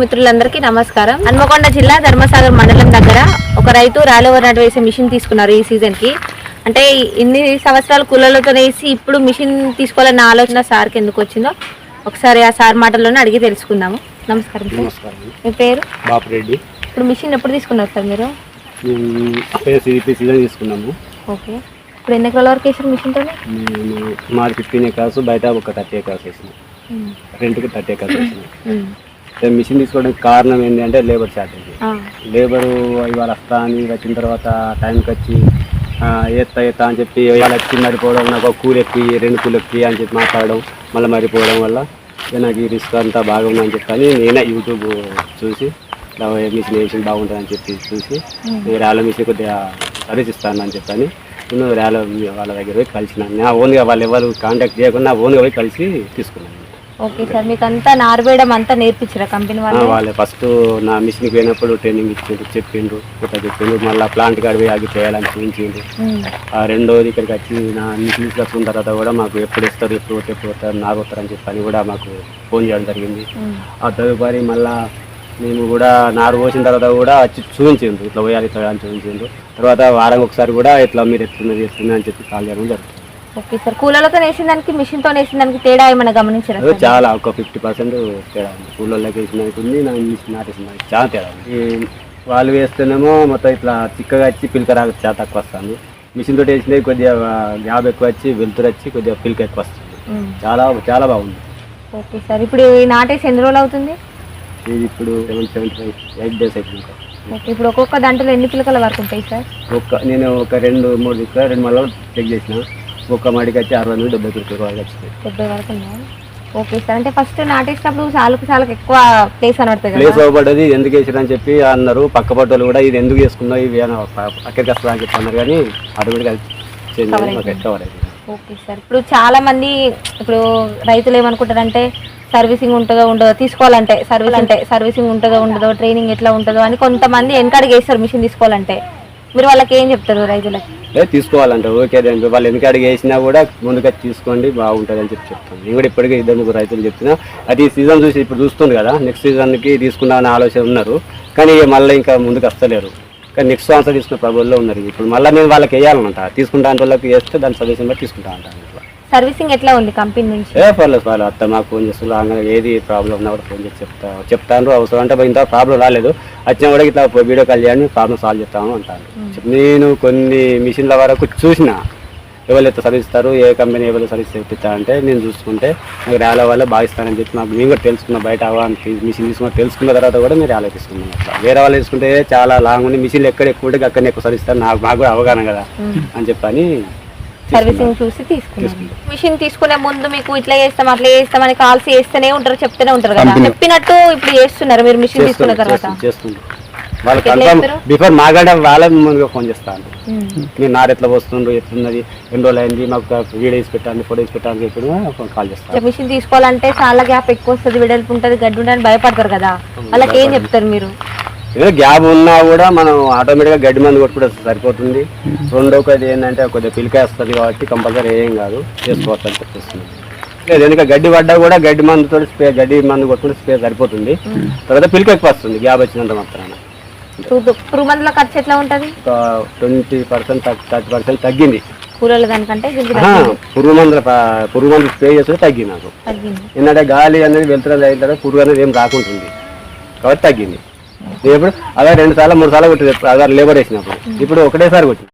మిత్రులందరికీ నమస్కారం. హన్మకొండ జిల్లా ధర్మసాగర్ మండలం దగ్గర ఒక రైతు రాయలవర్ నాటు వేసే మిషన్ తీసుకున్నారు ఈ సీజన్కి. అంటే ఇన్ని సంవత్సరాలు కూలలతో వేసి ఇప్పుడు మిషన్ తీసుకోవాలన్న ఆలోచన సార్కి ఎందుకు వచ్చిందో ఒకసారి ఆ సార్ మాటల్లోనే అడిగి తెలుసుకుందాము. నమస్కారం మీ పేరు? బాపురెడ్డి. ఇప్పుడు మిషన్ ఎప్పుడు తీసుకున్నారు సార్ మీరు? సీజన్ తీసుకున్నాము. ఓకే. ఇప్పుడు ఎన్ని ఎకరాల వరకు వేసారు మిషన్తో మాది ఫిఫ్టీన్ ఎకర్స్ బయట ఒక థర్టీ ఎకర్స్ వేసినాం. రెంట్కి థర్టీ ఎకర్స్ వేసినాం. మిషన్ తీసుకోవడానికి కారణం ఏంటి అంటే లేబర్ షార్టేజ్. లేబరు ఇవాళ వస్తా అని వచ్చిన తర్వాత టైంకి వచ్చి ఎత్తా ఎత్తా అని చెప్పి ఇవాళ వచ్చి మరిపోవడం నాకు ఒక కూలి ఎక్కి రెండు కూలి ఎక్కి అని చెప్పి మాట్లాడడం మళ్ళీ మరిపోవడం వల్ల నాకు ఈ రిస్క్ అంతా బాగుందని చెప్పని నేనే యూట్యూబ్ చూసి ఇలా మిషన్ వేసిన బాగుంటుందని చెప్పి చూసి ఈ ర్యాల మిషన్ కొద్దిగా సర్వీస్ ఇస్తాను అని చెప్పని నేను ర్యాల వాళ్ళ దగ్గర పోయి కలిసిన. నా ఓన్గా వాళ్ళు ఎవరు కాంటాక్ట్ చేయకుండా ఓన్గా పోయి కలిసి తీసుకున్నాను. ఓకే సార్ మీకు అంతా నారువేయడం అంతా నేర్పించారా కంపెనీ వాళ్ళు? వాళ్ళే. ఫస్ట్ నా మిషన్కి పోయినప్పుడు ట్రైనింగ్ ఇచ్చిండ్రు చెప్పిండ్రు ఇట్లా చెప్పిండ్రు. మళ్ళీ ప్లాంట్ కాడ పోయి ఆగి చేయాలని చూపించిండ్రు. ఆ రెండోది ఇక్కడికి వచ్చి నా మిషన్ తీసుకొచ్చిన తర్వాత కూడా మాకు ఎప్పుడు ఇస్తారు ఎప్పుడు ఎప్పుడు వస్తారు నాకు వస్తారని చెప్పని కూడా మాకు ఫోన్ చేయడం జరిగింది. ఆ తదుపరి మళ్ళా మేము కూడా నారు పోసిన తర్వాత కూడా వచ్చి చూపించిండ్రు ఇట్లా పోయాలి ఇట్లా అని చూపించిండ్రు. తర్వాత వారం ఒకసారి కూడా ఇట్లా మీరు ఎత్తున్నది ఎత్తున్నది అని చెప్పి కాల్ చేయడం జరుగుతుంది ఓకే సార్ కూలలతో వేసిన దానికి మిషన్తో వేసిన దానికి తేడా ఏమైనా గమనించారా? చాలా ఒక ఫిఫ్టీ పర్సెంట్ తేడా ఉంది. ఊళ్ళోకి వేసిన ఉంది నా మిషన్ నాటేసిన చాలా తేడా ఉంది. ఈ వాళ్ళు వేస్తేనేమో మొత్తం ఇట్లా చిక్కగా వచ్చి పిలక రాక చాలా తక్కువ వస్తుంది. మిషన్ తోటి వేసినవి కొద్దిగా గ్యాప్ ఎక్కువ వచ్చి వెలుతురు వచ్చి కొద్దిగా పిలక ఎక్కువ వస్తుంది. చాలా చాలా బాగుంది. ఓకే సార్ ఇప్పుడు ఈ నాటేసి ఎన్ని రోజులు అవుతుంది? ఇది ఇప్పుడు seven seventy five eight days అయిపోయింది. ఓకే ఇప్పుడు ఒక్కొక్క దాంట్లో ఎన్ని పిలకల వరకు ఉంటాయి సార్ ఒక్క నేను ఒక రెండు మూడు రెండు మళ్ళీ చెక్ చేసిన. ఒక్క మడికి వచ్చి అరవై నుండి డెబ్బై పిలకల వరకు వచ్చింది డెబ్బై వరకు ఉన్నాయా ఓకే సార్ అంటే ఫస్ట్ నాటేసినప్పుడు సాలుకు సాలుకు ఎక్కువ ప్లేస్ అనబడుతుంది ప్లేస్ అవ్వబడ్డది ఎందుకు వేసారని చెప్పి అన్నారు. పక్క పట్టలు కూడా ఇది ఎందుకు వేసుకున్నావు ఇవి అని అక్కడికి వస్తుందని చెప్పి అన్నారు కానీ చేంజ్. కవర్ అయిపోయింది. ఓకే సార్ ఇప్పుడు చాలా మంది ఇప్పుడు రైతులు ఏమనుకుంటారంటే సర్వీసింగ్ ఉంటుందో ఉండదో తీసుకోవాలంటే సర్వీస్ అంటే సర్వీసింగ్ ఉంటుందో ఉండదో ట్రైనింగ్ ఎట్లా ఉంటుందో అని కొంతమంది వెనకడికి వేస్తారు మిషన్ తీసుకోవాలంటే. మీరు వాళ్ళకి ఏం చెప్తారు రైతులకి? లేదు ఓకే దానికి వాళ్ళు ఎందుకు అడిగి వేసినా కూడా ముందుగా తీసుకోండి బాగుంటుంది అని చెప్పి చెప్తాను నేను కూడా ఇప్పటికే ఇద్దరు ముగ్గురు రైతులు చెప్తున్నా అది సీజన్ చూసి ఇప్పుడు చూస్తుంది కదా నెక్స్ట్ సీజన్కి తీసుకుందామని ఆలోచన ఉన్నారు. కానీ మళ్ళీ ఇంకా ముందుకు వస్తలేరు. కానీ నెక్స్ట్ సంవత్సరం తీసుకున్న ప్రభుల్లో ఉన్నారు. ఇప్పుడు మళ్ళీ నేను వాళ్ళకి వేయాలన్నమాట తీసుకుంటా వాళ్ళకి వేస్తే దాని సజెషన్ బట్టి తీసుకుంటా అంటాను సర్వీసింగ్ ఎట్లా ఉంది కంపెనీ నుంచి? ఏ పర్లేదు పర్లేదు. అత్త మాకు ఫోన్ చేస్తున్నా ఏది ప్రాబ్లం ఉన్నా కూడా ఫోన్ చేసి చెప్తా చెప్తాను అవసరం అంటే ఇంత ప్రాబ్లం రాలేదు. వచ్చిన కూడా ఇట్లా వీడియో కాల్ చేయండి ప్రాబ్లం సాల్వ్ చేస్తాను అంటాను నేను కొన్ని మిషన్ల వరకు చూసిన ఎవరైతే సర్వీస్తారు ఏ కంపెనీ ఎవరు సర్వీస్ చేపిస్తా అంటే నేను చూసుకుంటే నాకు ర్యాల వాళ్ళు భావిస్తానని చెప్పి నాకు మేము కూడా తెలుసుకున్న బయట మిషన్ తీసుకున్న తెలుసుకున్న తర్వాత కూడా మీరు ర్యాల అట్లా. వేరే వాళ్ళు తీసుకుంటే చాలా లాంగ్ ఉంది. మిషన్లు ఎక్కడ ఎక్కువ ఉంటే అక్కడ ఎక్కువ సర్వీస్తారు నాకు నాకు కూడా అవగాహన కదా అని చెప్పని సర్వీసింగ్ చూసి తీసుకున్నాను. మిషన్ తీసుకునే ముందు మీకు ఇట్లా చేస్తాం అట్లా చేస్తాం అని కాల్స్ చేస్తూనే ఉంటారు చెప్తూనే ఉంటారు కదా. చెప్పినట్టు ఇప్పుడు చేస్తున్నారు మీరు మిషన్ తీసుకున్న తర్వాత. వాళ్ళు కన్ఫర్మ్ చేస్తారు? బిఫోర్ మాట్లాడే వాళ్ళే ముందుగా ఫోన్ చేస్తాను ఉమ్. మీరు నారు ఎట్లా వస్తుండ్రు ఎట్లున్నది ఎన్ని రోజులు అయింది మాకు వీడియో వేసి పెట్టండి ఫోటో వేసి పెట్టండి చెప్పి కాల్ చేస్తాను మిషన్ తీసుకోవాలంటే చాలా గ్యాప్ ఎక్కువ వస్తుంది వెడల్పు ఉంటుంది గడ్డి ఉంటుంది భయపడతారు కదా. వాళ్ళకి ఏం చెప్తారు మీరు? ఏదో గ్యాప్ ఉన్నా కూడా మనం ఆటోమేటిక్గా గడ్డి మందు కొట్టుకుంటే సరిపోతుంది. రెండోది ఏంటంటే కొద్దిగా పిలికాయ వస్తుంది కాబట్టి కంపల్సరీ ఏం కాదు చేసుకోవచ్చు అని చెప్పేస్తుంది లేదు ఎందుకంటే గడ్డి పడ్డా కూడా గడ్డి మందుతో స్ప్రే గడ్డి మందు కొట్టుకుంటే స్ప్రే సరిపోతుంది. తర్వాత పిలిక ఎక్కువ వస్తుంది గ్యాప్ వచ్చినంత మాత్రాన. పురుగు- మందుల ఖర్చు ఎట్లా ఉంటుంది? ఒక ట్వంటీ పర్సెంట్ థర్టీ పర్సెంట్ తగ్గింది. కూరల దానికంటే పురుగు మందుల పురుగు మందులు స్ప్రే చేస్తే తగ్గింది నాకు. ఏంటంటే గాలి అనేది వెళ్తున్నది అయిన తర్వాత పురుగు అనేది ఏం రాకుంటుంది. కాబట్టి తగ్గింది. ఇప్పుడు అదే రెండు సార్లు మూడు సార్లు కొట్టి అదే లేబర్ వేసినప్పుడు. ఇప్పుడు ఒకటేసారి కొట్టి